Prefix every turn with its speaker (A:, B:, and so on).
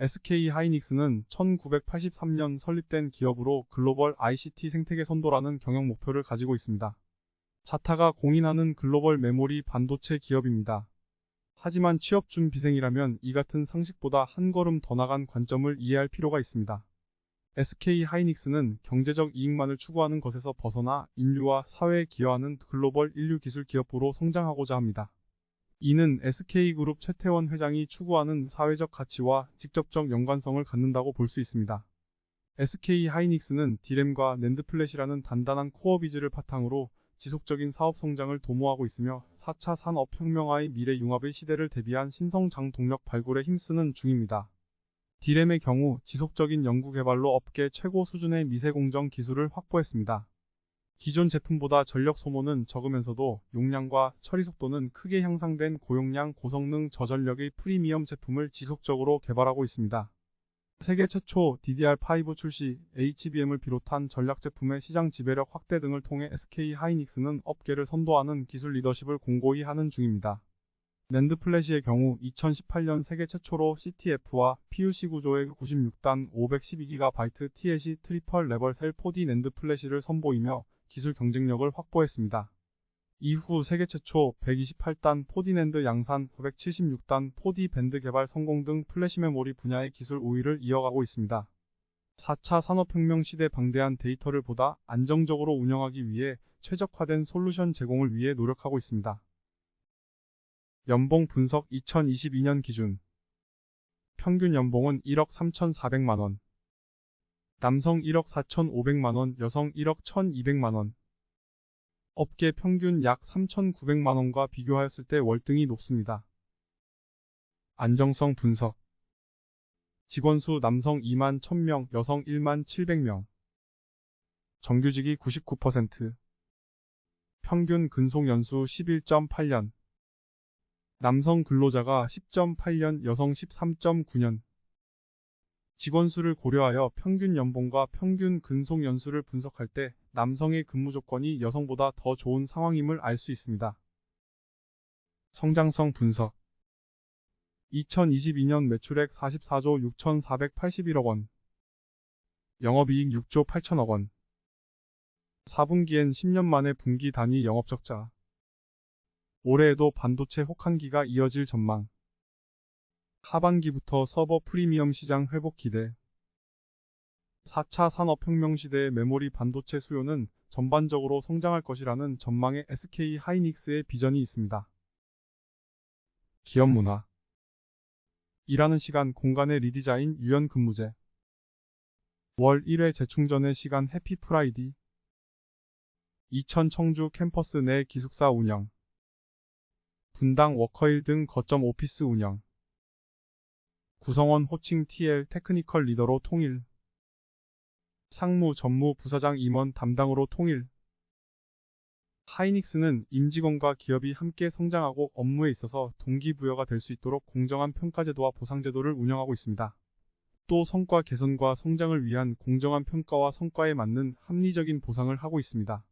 A: SK 하이닉스는 1983년 설립된 기업으로 글로벌 ICT 생태계 선도라는 경영 목표를 가지고 있습니다. 자타가 공인하는 글로벌 메모리 반도체 기업입니다. 하지만 취업 준비생이라면 이 같은 상식보다 한 걸음 더 나간 관점을 이해할 필요가 있습니다. SK 하이닉스는 경제적 이익만을 추구하는 것에서 벗어나 인류와 사회에 기여하는 글로벌 인류 기술 기업으로 성장하고자 합니다. 이는 SK그룹 최태원 회장이 추구하는 사회적 가치와 직접적 연관성을 갖는다고 볼 수 있습니다. SK 하이닉스는 디램과 낸드플랫이라는 단단한 코어 비즈를 바탕으로 지속적인 사업 성장을 도모하고 있으며 4차 산업혁명화의 미래 융합의 시대를 대비한 신성장 동력 발굴에 힘쓰는 중입니다. 디램의 경우 지속적인 연구개발로 업계 최고 수준의 미세공정 기술을 확보했습니다. 기존 제품보다 전력 소모는 적으면서도 용량과 처리 속도는 크게 향상된 고용량 고성능 저전력의 프리미엄 제품을 지속적으로 개발하고 있습니다. 세계 최초 DDR5 출시, HBM을 비롯한 전략 제품의 시장 지배력 확대 등을 통해 SK 하이닉스는 업계를 선도하는 기술 리더십을 공고히 하는 중입니다. 낸드 플래시의 경우 2018년 세계 최초로 CTF와 PUC 구조의 96단 512GB TLC 트리펄 레벨 셀 4D 낸드 플래시를 선보이며 기술 경쟁력을 확보했습니다. 이후 세계 최초 128단 4D 낸드 양산 976단 4D 밴드 개발 성공 등 플래시 메모리 분야의 기술 우위를 이어가고 있습니다. 4차 산업혁명 시대 방대한 데이터를 보다 안정적으로 운영하기 위해 최적화된 솔루션 제공을 위해 노력하고 있습니다. 연봉 분석 2022년 기준 평균 연봉은 1억 3,400만원 남성 1억 4,500만원, 여성 1억 1,200만원. 업계 평균 약 3,900만원과 비교하였을 때 월등히 높습니다. 안정성 분석. 직원 수 남성 2만 1000명, 여성 1만 700명. 정규직이 99% 평균 근속 연수 11.8년. 남성 근로자가 10.8년, 여성 13.9년 직원 수를 고려하여 평균 연봉과 평균 근속 연수를 분석할 때 남성의 근무 조건이 여성보다 더 좋은 상황임을 알 수 있습니다. 성장성 분석. 2022년 매출액 44조 6,481억 원. 영업이익 6조 8천억 원. 4분기엔 10년 만에 분기 단위 영업적자. 올해에도 반도체 혹한기가 이어질 전망 하반기부터 서버 프리미엄 시장 회복 기대. 4차 산업혁명 시대의 메모리 반도체 수요는 전반적으로 성장할 것이라는 전망의 SK 하이닉스의 비전이 있습니다. 기업 문화. 일하는 시간 공간의 리디자인 유연 근무제. 월 1회 재충전의 시간 해피 프라이디. 2000 청주 캠퍼스 내 기숙사 운영. 분당 워커일 등 거점 오피스 운영 구성원 호칭 TL 테크니컬 리더로 통일 상무 전무 부사장 임원 담당으로 통일 하이닉스는 임직원과 기업이 함께 성장하고 업무에 있어서 동기부여가 될 수 있도록 공정한 평가제도와 보상제도를 운영하고 있습니다. 또 성과 개선과 성장을 위한 공정한 평가와 성과에 맞는 합리적인 보상을 하고 있습니다.